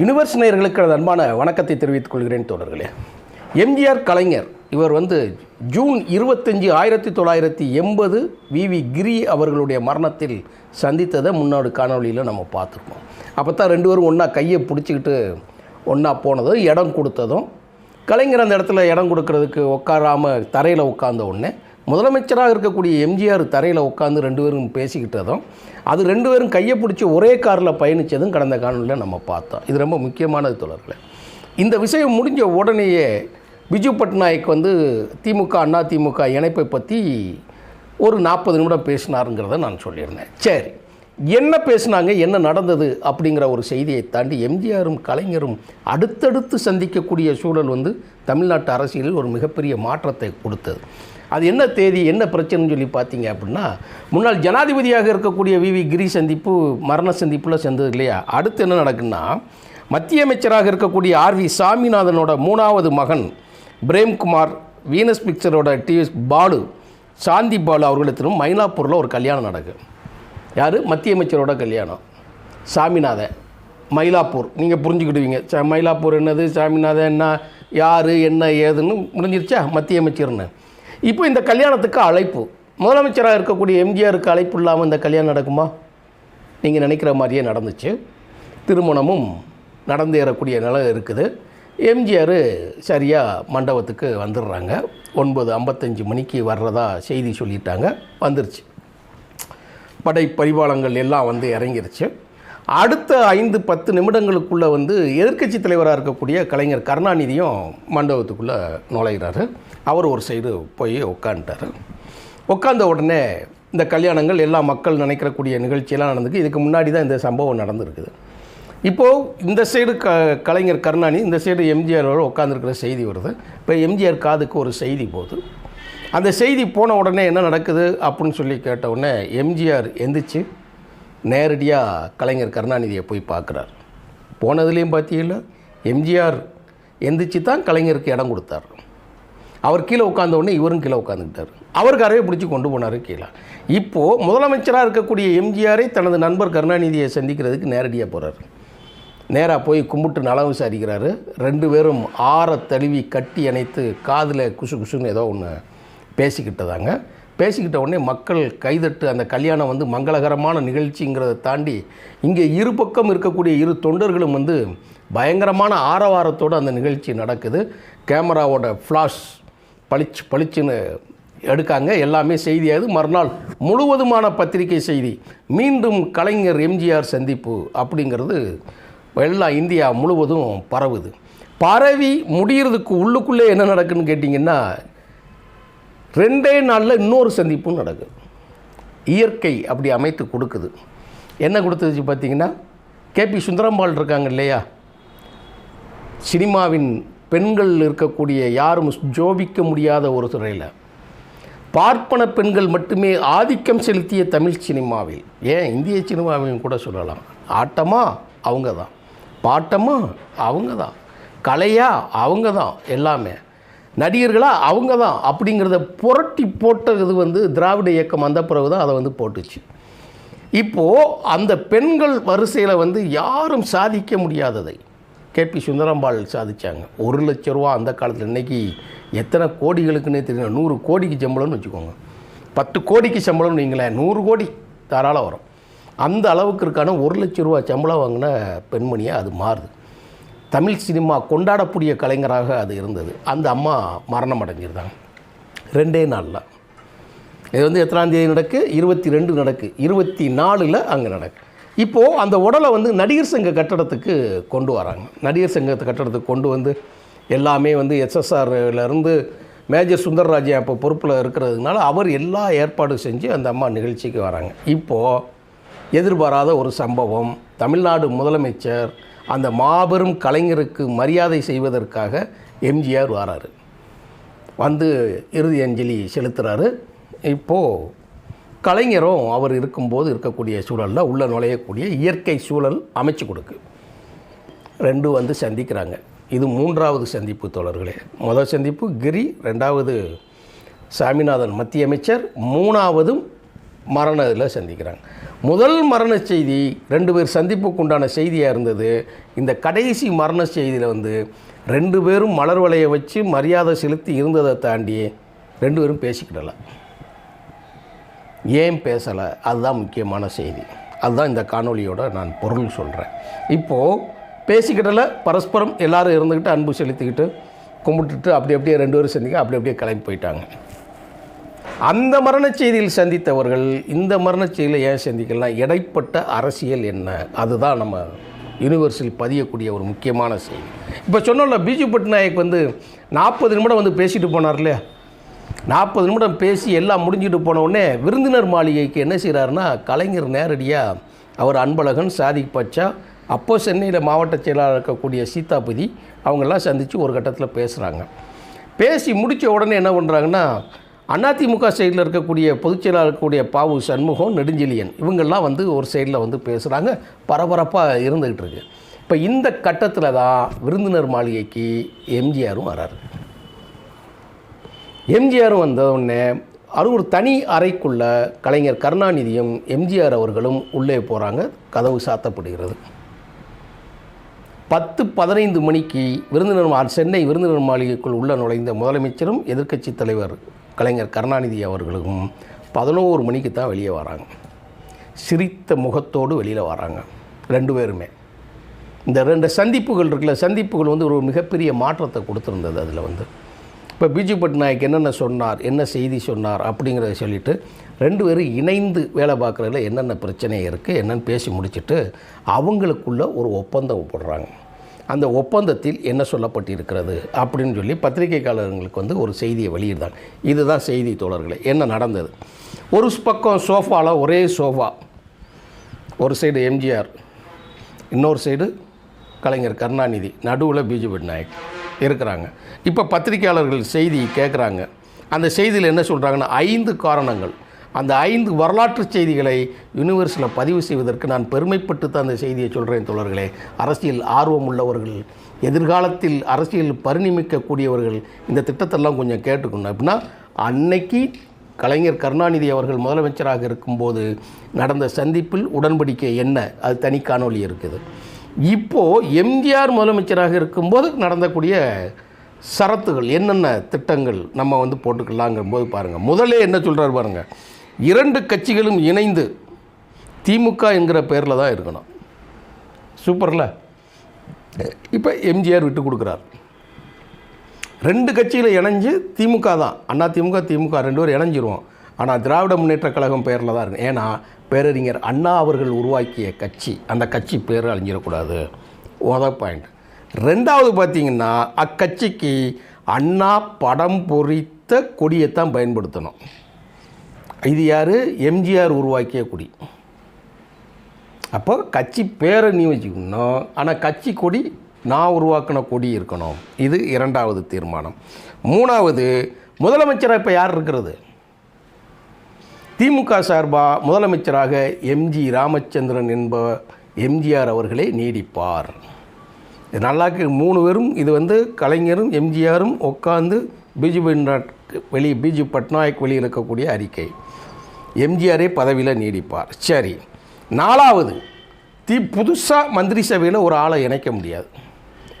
Universe நேயர்களுக்கு எனது அன்பான வணக்கத்தை தெரிவித்துக் கொள்கிறேன் தோழர்களே. எம்ஜிஆர் கலைஞர் இவர் வந்து ஜூன் இருபத்தஞ்சி ஆயிரத்தி தொள்ளாயிரத்தி எண்பது விவி கிரி அவர்களுடைய மரணத்தில் சந்தித்ததை முன்னாடி காணொளியில் நம்ம பார்த்துருக்கோம். அப்போ தான் ரெண்டு பேரும் ஒன்றா கையை பிடிச்சிக்கிட்டு ஒன்றா போனதும் இடம் கொடுத்ததும் கலைஞர் அந்த இடத்துல இடம் கொடுக்கறதுக்கு உட்காராமல் தரையில் உட்கார்ந்த உடனே முதலமைச்சராக இருக்கக்கூடிய எம்ஜிஆர் தரையில் உட்காந்து ரெண்டு பேரும் பேசிக்கிட்டதும் அது ரெண்டு பேரும் கையை பிடிச்சி ஒரே காரில் பயணித்ததும் கடந்த காணொலியில் நம்ம பார்த்தோம். இது ரொம்ப முக்கியமானது தொடரில் இந்த விஷயம் முடிஞ்ச உடனேயே பிஜு பட்நாயக் வந்து திமுக அண்ணா திமுக இணைப்பை பற்றி ஒரு நாற்பது நிமிடம் பேசினாருங்கிறத நான் சொல்லியிருந்தேன். சரி என்ன பேசினாங்க என்ன நடந்தது அப்படிங்கிற ஒரு செய்தியை தாண்டி எம்ஜிஆரும் கலைஞரும் அடுத்தடுத்து சந்திக்கக்கூடிய சூழல் வந்து தமிழ்நாட்டு அரசியலில் ஒரு மிகப்பெரிய மாற்றத்தை கொடுத்தது. அது என்ன தேதி என்ன பிரச்சனைன்னு சொல்லி பார்த்தீங்க அப்படின்னா முன்னாள் ஜனாதிபதியாக இருக்கக்கூடிய வி. வி. கிரி சந்திப்பு மரண சந்திப்பில் சேர்ந்தது இல்லையா? அடுத்து என்ன நடக்குன்னா மத்திய அமைச்சராக இருக்கக்கூடிய ஆர். வி. சாமிநாதனோட மூணாவது மகன் பிரேம்குமார் வீனஸ் பிக்சரோட டிஎஸ் பாலு சாந்தி பாலு அவர்களிடத்திலும் மயிலாப்பூரில் ஒரு கல்யாணம் நடக்கும் யார்? மத்திய அமைச்சரோட கல்யாணம். சாமிநாதன் மயிலாப்பூர் நீங்கள் புரிஞ்சுக்கிடுவீங்க. ச மயிலாப்பூர் என்னது? சாமிநாதன் என்ன? யார்? என்ன ஏதுன்னு முடிஞ்சிருச்சா? மத்திய அமைச்சர்னு. இப்போ இந்த கல்யாணத்துக்கு அழைப்பு. முதலமைச்சராக இருக்கக்கூடிய எம்ஜிஆருக்கு அழைப்பு இல்லாமல் இந்த கல்யாணம் நடக்குமா? நீங்கள் நினைக்கிற மாதிரியே நடந்துச்சு. திருமணமும் நடந்தேறக்கூடிய நிலை இருக்குது. எம்ஜிஆர் சரியாக மண்டபத்துக்கு வந்துடுறாங்க. ஒன்பது ஐம்பத்தஞ்சு மணிக்கு வர்றதா செய்தி சொல்லிட்டாங்க. வந்துருச்சு. படை பரிபாலங்கள் எல்லாம் வந்து இறங்கிருச்சு. அடுத்த ஐந்து பத்து நிமிடங்களுக்குள்ளே வந்து எதிர்க்கட்சி தலைவராக இருக்கக்கூடிய கலைஞர் கருணாநிதியும் மண்டபத்துக்குள்ளே நுழைகிறாரு அவர் ஒரு சைடு போய் உட்காந்துட்டார் உட்காந்த உடனே இந்த கல்யாணங்கள் எல்லா மக்கள் நினைக்கிறக்கூடிய நிகழ்ச்சியெல்லாம் நடந்துக்கு இதுக்கு முன்னாடி தான் இந்த சம்பவம் நடந்திருக்குது. இப்போது இந்த சைடு க கலைஞர் கருணாநிதி இந்த சைடு எம்ஜிஆர் உட்காந்துருக்கிற செய்தி வருது. இப்போ எம்ஜிஆர் காதுக்கு ஒரு செய்தி போகுது. அந்த செய்தி போன உடனே என்ன நடக்குது அப்படின்னு சொல்லி கேட்ட உடனே எம்ஜிஆர் எந்திரிச்சு நேரடியாக கலைஞர் கருணாநிதியை போய் பார்க்குறார். போனதுலேயும் பார்த்தீங்களா எம்ஜிஆர் எந்திரிச்சு தான் கலைஞருக்கு இடம் கொடுத்தார். அவர் கீழே உட்காந்த உடனே இவரும் கீழே உட்காந்துக்கிட்டார் அவருக்கு அறவே பிடிச்சி கொண்டு போனார் கீழே. இப்போது முதலமைச்சராக இருக்கக்கூடிய எம்ஜிஆரை தனது நண்பர் கருணாநிதியை சந்திக்கிறதுக்கு நேரடியாக போகிறார் நேராக போய் கும்பிட்டு நலம் விசாரிக்கிறாரு. ரெண்டு பேரும் ஆற தழுவி கட்டி அணைத்து காதில் குசு குசுன்னு ஏதோ ஒன்று பேசிக்கிட்டதாங்க பேசிக்கிட்ட உடனே மக்கள் கைதட்டு அந்த கல்யாணம் வந்து மங்களகரமான நிகழ்ச்சிங்கிறத தாண்டி இங்கே இரு பக்கம் இருக்கக்கூடிய இரு தொண்டர்களும் வந்து பயங்கரமான ஆரவாரத்தோடு அந்த நிகழ்ச்சி நடக்குது. கேமராவோட ஃப்ளாஷ் பளிச்சு பளிச்சுன்னு எடுக்காங்க. எல்லாமே செய்தியாது. மறுநாள் முழுவதுமான பத்திரிகை செய்தி. மீண்டும் கலைஞர் எம்ஜிஆர் சந்திப்பு அப்படிங்கிறது எல்லாம் இந்தியா முழுவதும் பரவுது. பரவி முடிகிறதுக்கு உள்ளுக்குள்ளே என்ன நடக்குன்னு கேட்டிங்கன்னா ரெண்டே நாளில் இன்னொரு சந்திப்பும் நடக்குது. இயற்கை அப்படி அமைத்து கொடுக்குது. என்ன கொடுத்துச்சு பார்த்தீங்கன்னா கேபி சுந்தரம்பாள் இருக்காங்க இல்லையா? சினிமாவின் பெண்கள் இருக்கக்கூடிய யாரும் ஜோபிக்க முடியாத ஒரு துறையில். பார்ப்பன பெண்கள் மட்டுமே ஆதிக்கம் செலுத்திய தமிழ் சினிமாவில். ஏன்? இந்திய சினிமாவிலும் கூட சொல்லலாம். ஆட்டமா? அவங்க தான் பாட்டமா? அவங்க தான் கலையா? அவங்க தான் எல்லாமே. நடிகர்களாக அவங்க தான் அப்படிங்கிறத புரட்டி போட்டது வந்து திராவிட இயக்கம் வந்த பிறகு தான் அதை வந்து போட்டுச்சு. இப்போது அந்த பெண்கள் வரிசையில் வந்து யாரும் சாதிக்க முடியாததை. கேபி சுந்தரம்பாள் சாதித்தாங்க ஒரு லட்ச ரூபா அந்த காலத்தில் இன்றைக்கி எத்தனை கோடிகளுக்குன்னே தெரியும் நூறு கோடிக்கு சம்பளம்னு வச்சுக்கோங்க. பத்து கோடிக்கு சம்பளம்னு வைங்களேன். நூறு கோடி தாராளம் வரும். அந்த அளவுக்கு இருக்கான ஒரு லட்ச ரூபா சம்பளம் வாங்கின பெண்மணியாக அது மாறுது. தமிழ் சினிமா கொண்டாடக்கூடிய கலைஞராக அது இருந்தது. அந்த அம்மா மரணம் அடைஞ்சிருந்தாங்க. ரெண்டே நாளில். இது வந்து எத்தனாம் தேதி நடக்கு? இருபத்தி ரெண்டு நடக்கு. இருபத்தி நாலில் அங்கே நடக்கு. இப்போது அந்த உடலை வந்து நடிகர் சங்க கட்டடத்துக்கு கொண்டு வராங்க. நடிகர் சங்கத்து கட்டடத்துக்கு கொண்டு வந்து எல்லாமே வந்து எஸ்எஸ்ஆர்லேருந்து மேஜர் சுந்தரராஜன் அப்போ பொறுப்பில் இருக்கிறதுனால அவர் எல்லா ஏற்பாடும் செஞ்சு அந்த அம்மா நிகழ்ச்சிக்கு வராங்க. இப்போது எதிர்பாராத ஒரு சம்பவம். தமிழ்நாடு முதலமைச்சர் அந்த மாபெரும் கலைஞருக்கு மரியாதை செய்வதற்காக எம்ஜிஆர் வராரு. வந்து இறுதி அஞ்சலி செலுத்துகிறாரு இப்போது கலைஞரும் அவர் இருக்கும்போது இருக்கக்கூடிய சூழலில் உள்ளே நுழையக்கூடிய இயற்கை சூழல் அமைச்சு கொடுக்கு. ரெண்டும் வந்து சந்திக்கிறாங்க. இது மூன்றாவது சந்திப்பு தோழர்களே. முதல் சந்திப்பு கிரி ரெண்டாவது சாமிநாதன் மத்திய அமைச்சர் மூணாவதும் மரண இதில் சந்திக்கிறாங்க. முதல் மரண செய்தி ரெண்டு பேர் சந்திப்புக்கு உண்டான செய்தியாக இருந்தது இந்த கடைசி மரண செய்தியில் வந்து ரெண்டு பேரும் மலர் வலையை வச்சு மரியாதை செலுத்தி இருந்ததை தாண்டி ரெண்டு பேரும் பேசிக்கிடல. ஏன் பேசலை? அதுதான் முக்கியமான செய்தி. அதுதான் இந்த காணொலியோட நான் பொருள் சொல்கிறேன் இப்போது பேசிக்கிட்டல பரஸ்பரம் எல்லாரும் இருந்துக்கிட்டு அன்பு செலுத்திக்கிட்டு கும்பிட்டுட்டு அப்படி அப்படியே ரெண்டு பேரும் சந்திக்க அப்படி அப்படியே கிளம்பி போயிட்டாங்க. அந்த மரணச் செய்தியில் சந்தித்தவர்கள் இந்த மரணச் செய்தியில் ஏன் சந்திக்கலாம் இடைப்பட்ட அரசியல் என்ன? அதுதான் நம்ம யூனிவர்ஸில் பதியக்கூடிய ஒரு முக்கியமான செய்தி. இப்போ சொன்னோம்ல பிஜு பட்நாயக் வந்து நாற்பது நிமிடம் வந்து பேசிட்டு போனார்ல நாற்பது நிமிடம் பேசி எல்லாம் முடிஞ்சிட்டு போன உடனே விருந்தினர் மாளிகைக்கு என்ன செய்கிறாருன்னா கலைஞர் நேரடியாக அவர் அன்பழகன் சாதிக் பச்சா அப்போ சென்னையில் மாவட்ட செயலாளர் இருக்கக்கூடிய சீதாபதி அவங்கெல்லாம் சந்தித்து ஒரு கட்டத்தில் பேசுகிறாங்க பேசி முடித்த உடனே என்ன பண்ணுறாங்கன்னா அதிமுக சைடில் இருக்கக்கூடிய பொதுச் செயலாளர் இருக்கக்கூடிய பாவு சண்முகம் நெடுஞ்செழியன் இவங்கெல்லாம் வந்து ஒரு சைடில் வந்து பேசுகிறாங்க பரபரப்பாக இருந்துக்கிட்டு இருக்கு. இப்போ இந்த கட்டத்தில் தான் விருந்தினர் மாளிகைக்கு எம்ஜிஆரும் வராரு. எம்ஜிஆரும் வந்த உடனே அது ஒரு தனி அறைக்குள்ள கலைஞர் கருணாநிதியும் எம்ஜிஆர் அவர்களும் உள்ளே போகிறாங்க கதவு சாத்தப்படுகிறது. பத்து பதினைந்து மணிக்கு விருந்தினர் சென்னை விருந்தினர் மாளிகைக்குள் உள்ள நுழைந்த முதலமைச்சரும் எதிர்க்கட்சி தலைவர் கலைஞர் கருணாநிதி அவர்களும் பதினோரு மணிக்கு தான் வெளியே வராங்க. சிரித்த முகத்தோடு வெளியில் வராங்க. ரெண்டு பேருமே. இந்த ரெண்டு சந்திப்புகள் இருக்குல்ல சந்திப்புகள் வந்து ஒரு மிகப்பெரிய மாற்றத்தை கொடுத்துருந்தது அதில் வந்து. இப்போ பிஜு பட்நாயக் என்னென்ன சொன்னார் என்ன செய்தி சொன்னார் அப்படிங்கிறத சொல்லிட்டு ரெண்டு பேரும் இணைந்து வேலை பார்க்குறதுல என்னென்ன பிரச்சனை இருக்குது என்னென்னு பேசி முடிச்சுட்டு அவங்களுக்குள்ள ஒரு ஒப்பந்தம் போடுறாங்க. அந்த ஒப்பந்தத்தில் என்ன சொல்லப்பட்டிருக்கிறது அப்படின்னு சொல்லி பத்திரிகைக்காரர்களுக்கு வந்து ஒரு செய்தியை வெளியிடுறாங்க இதுதான் செய்தி தோழர்களே என்ன நடந்தது? ஒரு பக்கம் சோஃபாவில் ஒரே சோஃபா ஒரு சைடு எம்ஜிஆர் இன்னொரு சைடு கலைஞர் கருணாநிதி நடுவில் பிஜு நாயக் இருக்கிறாங்க. இப்போ பத்திரிகையாளர்கள் செய்தி கேட்குறாங்க அந்த செய்தியில் என்ன சொல்கிறாங்கன்னா ஐந்து காரணங்கள். அந்த ஐந்து வரலாற்று செய்திகளை யூனிவர்ஸில் பதிவு செய்வதற்கு நான் பெருமைப்பட்டு தான் அந்த செய்தியை சொல்கிறேன் தோழர்களே. அரசியல் ஆர்வம் உள்ளவர்கள் எதிர்காலத்தில் அரசியல் பரிணமிக்கக்கூடியவர்கள் இந்த திட்டத்தெல்லாம் கொஞ்சம் கேட்டுக்கணும். அப்படின்னா அன்னைக்கு கலைஞர் கருணாநிதி அவர்கள் முதலமைச்சராக இருக்கும்போது நடந்த சந்திப்பில் உடன்படிக்கை என்ன? அது தனி காணொலி இருக்குது. இப்போது எம்ஜிஆர் முதலமைச்சராக இருக்கும்போது நடந்தக்கூடிய சரத்துகள் என்னென்ன திட்டங்கள் நம்ம வந்து போட்டுக்கலாங்கும் போது பாருங்கள் முதல்ல என்ன சொல்கிறார் பாருங்கள் இரண்டு கட்சிகளும் இணைந்து திமுக என்கிற பேரில் தான் இருக்கணும். சூப்பரில்? இப்போ எம்ஜிஆர் விட்டு கொடுக்குறார். ரெண்டு கட்சியில் இணைஞ்சு திமுக தான். அண்ணா திமுக திமுக ரெண்டு பேரும் இணைஞ்சிருவோம். ஆனால் திராவிட முன்னேற்ற கழகம் பேரில் தான் இருக்கு. ஏன்னா பேரறிஞர் அண்ணா அவர்கள் உருவாக்கிய கட்சி அந்த கட்சி பேர் அழிஞ்சிடக்கூடாது. மொத பாயிண்ட் ரெண்டாவது பார்த்தீங்கன்னா அக்கட்சிக்கு அண்ணா படம் பொறித்த கொடியைத்தான் பயன்படுத்தணும். இது யார்? எம்ஜிஆர் உருவாக்கிய கொடி. அப்போ கட்சி பேரை நீ வச்சுக்கணும். ஆனால் கட்சி கொடி நான் உருவாக்கின கொடி இருக்கணும். இது இரண்டாவது தீர்மானம். மூணாவது முதலமைச்சராக இப்போ யார் இருக்கிறது? திமுக சார்பாக முதலமைச்சராக எம்ஜி ராமச்சந்திரன் என்ப எம்ஜிஆர் அவர்களே நீடிப்பார். இது நல்லாக்கு மூணு பேரும் இது வந்து கலைஞரும் எம்ஜிஆரும் உட்காந்து பிஜு பட்நாயக் வெளி பிஜு பட்நாயக் வெளியில் இருக்கக்கூடிய அறிக்கை. எம்ஜிஆரே பதவியில் நீடிப்பார். சரி நாலாவது தி புதுசாக மந்திரி சபையில் ஒரு ஆளை இணைக்க முடியாது.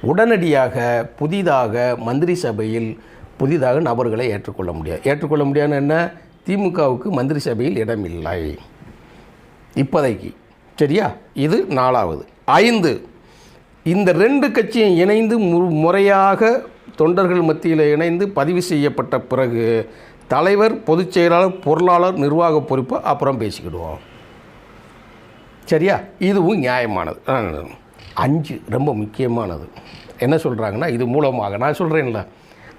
உடனடியாக புதிதாக மந்திரி சபையில் புதிதாக நபர்களை ஏற்றுக்கொள்ள முடியாது. ஏற்றுக்கொள்ள முடியாதுன்னு என்ன? திமுகவுக்கு மந்திரி சபையில் இடமில்லை இப்போதைக்கு சரியா? இது நாலாவது. ஐந்து இந்த ரெண்டு கட்சியும் இணைந்து மு முறையாக தொண்டர்கள் மத்தியில் இணைந்து பதிவு செய்யப்பட்ட பிறகு தலைவர் பொதுச் செயலாளர் பொருளாளர் நிர்வாக பொறுப்பை அப்புறம் பேசிக்கிடுவோம். சரியா? இதுவும் நியாயமானது. அஞ்சு ரொம்ப முக்கியமானது. என்ன சொல்கிறாங்கன்னா இது மூலமாக நான் சொல்கிறேன்ல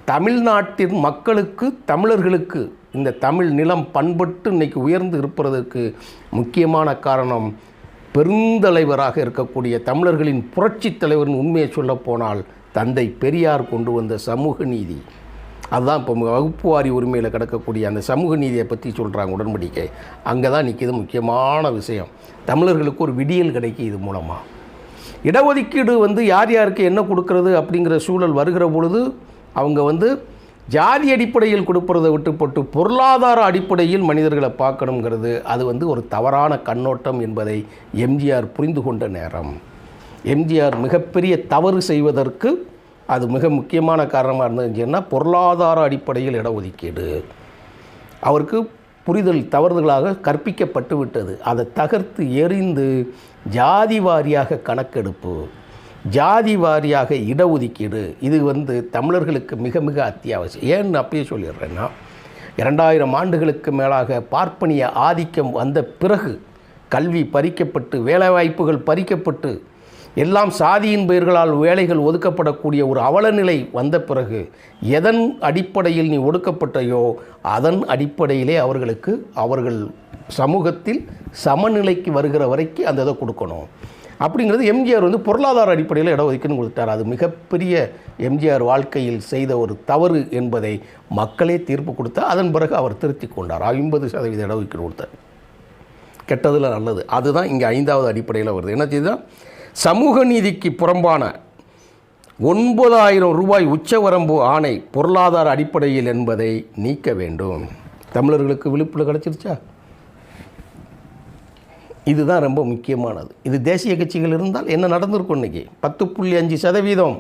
தமிழ்நாட்டின் மக்களுக்கு தமிழர்களுக்கு இந்த தமிழ் நிலம் பண்பட்டு இன்றைக்கி உயர்ந்து இருப்பதற்கு முக்கியமான காரணம் பெருந்தலைவராக இருக்கக்கூடிய தமிழர்களின் புரட்சித் தலைவரின் உண்மையை சொல்லப்போனால் தந்தை பெரியார் கொண்டு வந்த சமூக நீதி. அதுதான் இப்போ வகுப்பு வாரி உரிமையில் கிடக்கக்கூடிய அந்த சமூக நீதியை பற்றி சொல்கிறாங்க உடன்படிக்கை. அங்கே தான் நிற்கிது முக்கியமான விஷயம். தமிழர்களுக்கு ஒரு விடியல் கிடைக்கும் இது மூலமாக இடஒதுக்கீடு வந்து யார் யாருக்கு என்ன கொடுக்கறது அப்படிங்கிற சூழல் வருகிற பொழுது அவங்க வந்து ஜாதி அடிப்படையில் கொடுப்பதை விட்டுப்பட்டு பொருளாதார அடிப்படையில் மனிதர்களை பார்க்கணுங்கிறது அது வந்து ஒரு தவறான கண்ணோட்டம் என்பதை எம்ஜிஆர் புரிந்து கொண்ட நேரம். எம்ஜிஆர் மிகப்பெரிய தவறு செய்வதற்கு அது மிக முக்கியமான காரணமாக இருந்துச்சுன்னா பொருளாதார அடிப்படையில் இடஒதுக்கீடு. அவருக்கு புரிதல் தவறுதலாக கற்பிக்கப்பட்டு விட்டது. அதை தகர்த்து எறிந்து ஜாதி வாரியாக கணக்கெடுப்பு ஜாதி வாரியாக இடஒதுக்கீடு இது வந்து தமிழர்களுக்கு மிக மிக அத்தியாவசியம். ஏன்னு அப்பயே சொல்லிடுறேன்னா இரண்டாயிரம் ஆண்டுகளுக்கு மேலாக பார்ப்பனிய ஆதிக்கம் வந்த பிறகு கல்வி பறிக்கப்பட்டு வேலைவாய்ப்புகள் பறிக்கப்பட்டு எல்லாம் சாதியின் பெயர்களால் வேலைகள் ஒதுக்கப்படக்கூடிய ஒரு அவலநிலை வந்த பிறகு எதன் அடிப்படையில் நீ ஒடுக்கப்பட்டையோ அதன் அடிப்படையிலே அவர்களுக்கு அவர்கள் சமூகத்தில் சமநிலைக்கு வருகிற வரைக்கும் அந்த இதை கொடுக்கணும். அப்படிங்கிறது எம்ஜிஆர் வந்து பொருளாதார அடிப்படையில் இடஒதுக்கீடு கொடுத்தார் அது மிகப்பெரிய எம்ஜிஆர் வாழ்க்கையில் செய்த ஒரு தவறு என்பதை மக்களே தீர்ப்பு கொடுத்தா அதன் பிறகு அவர் திருத்தி கொண்டார். ஐம்பது சதவீத இடஒதுக்கீடு கொடுத்தார். கெட்டதில் நல்லது. அதுதான் இங்கே ஐந்தாவது அடிப்படையில் வருது. என்ன செய்தால் சமூக நீதிக்கு புறம்பான ஒன்பதாயிரம் ரூபாய் உச்சவரம்பு ஆணை பொருளாதார அடிப்படையில் என்பதை நீக்க வேண்டும். தமிழர்களுக்கு விழிப்புணர்வு கிடச்சிருச்சா? இதுதான் ரொம்ப முக்கியமானது. இது தேசிய கட்சிகள் இருந்தால் என்ன நடந்திருக்கும் இன்னைக்கு? பத்து புள்ளி அஞ்சு சதவீதம்.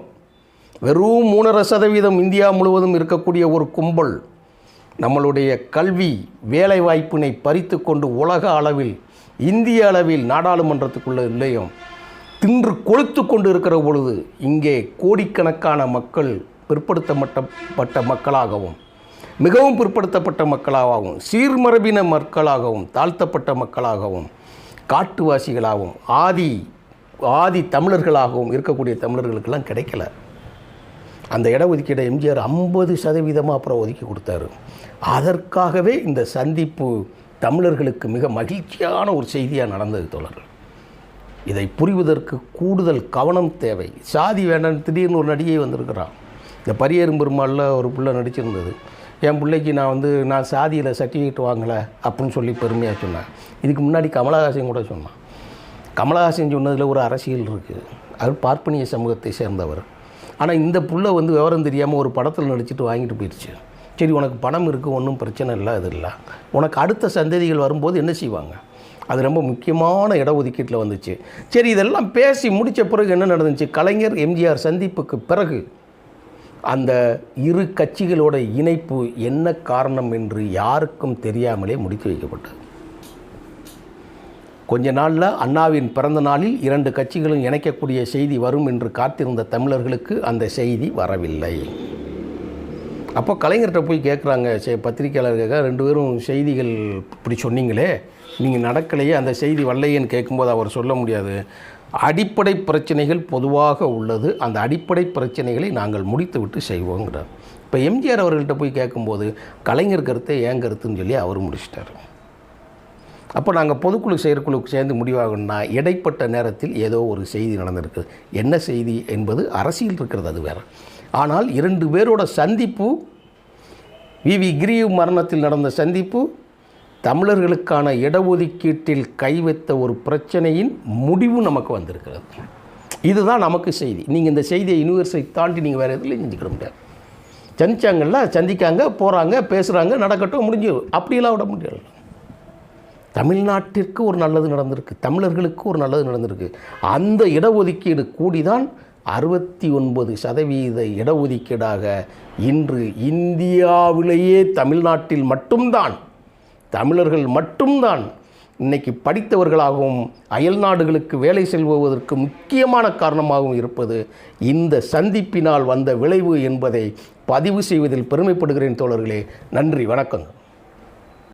வெறும் மூணரை சதவீதம் இந்தியா முழுவதும் இருக்கக்கூடிய ஒரு கும்பல் நம்மளுடைய கல்வி வேலைவாய்ப்பினை பறித்து கொண்டு உலக அளவில் இந்திய அளவில் நாடாளுமன்றத்துக்குள்ளே இல்லையும் தின்று கொளுத்து கொண்டு இருக்கிற பொழுது இங்கே கோடிக்கணக்கான மக்கள் பிற்படுத்தப்பட்ட மக்களாகவும் மிகவும் பிற்படுத்தப்பட்ட மக்களாகவும் சீர்மரபின மக்களாகவும் தாழ்த்தப்பட்ட மக்களாகவும் காட்டுவாசிகளாகவும் ஆதி ஆதி தமிழர்களாகவும் இருக்கக்கூடிய தமிழர்களுக்கெல்லாம் கிடைக்கல. அந்த இடஒதுக்கீடை எம்ஜிஆர் ஐம்பது சதவீதமாக அப்புறம் ஒதுக்கி கொடுத்தாரு. அதற்காகவே இந்த சந்திப்பு தமிழர்களுக்கு மிக மகிழ்ச்சியான ஒரு செய்தியாக நடந்தது தோழர்கள் இதை புரிவதற்கு கூடுதல் கவனம் தேவை. சாதி வேண்டாம் திடீர்னு ஒரு நடிகை வந்திருக்கிறான். இந்த பரியேறும் பெருமாளில் ஒரு பிள்ளை நடிச்சிருந்தது. என் பிள்ளைக்கு நான் வந்து நான் சாதியில் சர்டிஃபிகேட் வாங்கலை அப்படின்னு சொல்லி பெருமையாக சொன்னேன். இதுக்கு முன்னாடி கமலஹாசன் கூட சொன்னான். கமலஹாசன் சொன்னதில் ஒரு அரசியல் இருக்குது அவர் பார்ப்பனிய சமூகத்தை சேர்ந்தவர். ஆனால் இந்த புள்ள வந்து விவரம் தெரியாமல் ஒரு படத்தில் நடிச்சுட்டு வாங்கிட்டு போயிடுச்சு சரி உனக்கு பணம் இருக்குது ஒன்றும் பிரச்சனை இல்லை அது இல்லை. உனக்கு அடுத்த சந்ததிகள் வரும்போது என்ன செய்வாங்க? அது ரொம்ப முக்கியமான இடஒதுக்கீட்டில் வந்துச்சு. சரி இதெல்லாம் பேசி முடித்த பிறகு என்ன நடந்துச்சு? கலைஞர் எம்ஜிஆர் சந்திப்புக்கு பிறகு அந்த இரு கட்சிகளோட இணைப்பு என்ன காரணம் என்று யாருக்கும் தெரியாமலே முடித்து வைக்கப்பட்டது. கொஞ்ச நாளில் அண்ணாவின் பிறந்த நாளில் இரண்டு கட்சிகளும் இணைக்கக்கூடிய செய்தி வரும் என்று காத்திருந்த தமிழர்களுக்கு அந்த செய்தி வரவில்லை. அப்போ கலைஞர்கிட்ட போய் கேட்குறாங்க சே பத்திரிக்கையாளர்கள் ரெண்டு பேரும் செய்திகள் இப்படி சொன்னீங்களே நீங்கள் நடக்கலையே அந்த செய்தி வரலையேன்னு கேட்கும்போது அவர் சொல்ல முடியாது. அடிப்படை பிரச்சனைகள் பொதுவாக உள்ளது. அந்த அடிப்படை பிரச்சனைகளை நாங்கள் முடித்துவிட்டு செய்வோங்கிறார். இப்போ எம்ஜிஆர் அவர்கள்ட்ட போய் கேட்கும்போது கலைஞர் கருத்தை ஏன் கருத்துன்னு சொல்லி அவர் முடிச்சிட்டார். அப்போ நாங்கள் பொதுக்குழு செயற்குழுக்கு சேர்ந்து முடிவாகணும்னா இடைப்பட்ட நேரத்தில் ஏதோ ஒரு செய்தி நடந்திருக்கு. என்ன செய்தி என்பது அரசியல் இருக்கிறது அது வேறு. ஆனால் இரண்டு பேரோட சந்திப்பு விவி கிரீவ் மரணத்தில் நடந்த சந்திப்பு தமிழர்களுக்கான இடஒதுக்கீட்டில் கைவைத்த ஒரு பிரச்சனையின் முடிவு நமக்கு வந்திருக்கிறது. இதுதான் நமக்கு செய்தி. நீங்கள் இந்த செய்தியை யூனிவர்ஸை தாண்டி நீங்கள் வேறு எதுலையும் செஞ்சுக்கிட முடியாது. சந்திச்சாங்கல்ல சந்திக்காங்க போகிறாங்க பேசுகிறாங்க நடக்கட்டும் முடிஞ்சு. அப்படியெல்லாம் விட முடியாது. தமிழ்நாட்டிற்கு ஒரு நல்லது நடந்திருக்கு. தமிழர்களுக்கு ஒரு நல்லது நடந்திருக்கு. அந்த இடஒதுக்கீடு கூடிதான் அறுபத்தி ஒன்பது சதவீத இடஒதுக்கீடாக இன்று இந்தியாவிலேயே தமிழ்நாட்டில் மட்டும்தான் தமிழர்கள் மட்டும்தான் இன்னைக்கு படித்தவர்களாகவும் அயல் நாடுகளுக்கு வேலை செல்வதற்கு முக்கியமான காரணமாகவும் இருப்பது இந்த சந்திப்பினால் வந்த விளைவு என்பதை பதிவு செய்வதில் பெருமைப்படுகிறேன் தோழர்களே. நன்றி வணக்கம்.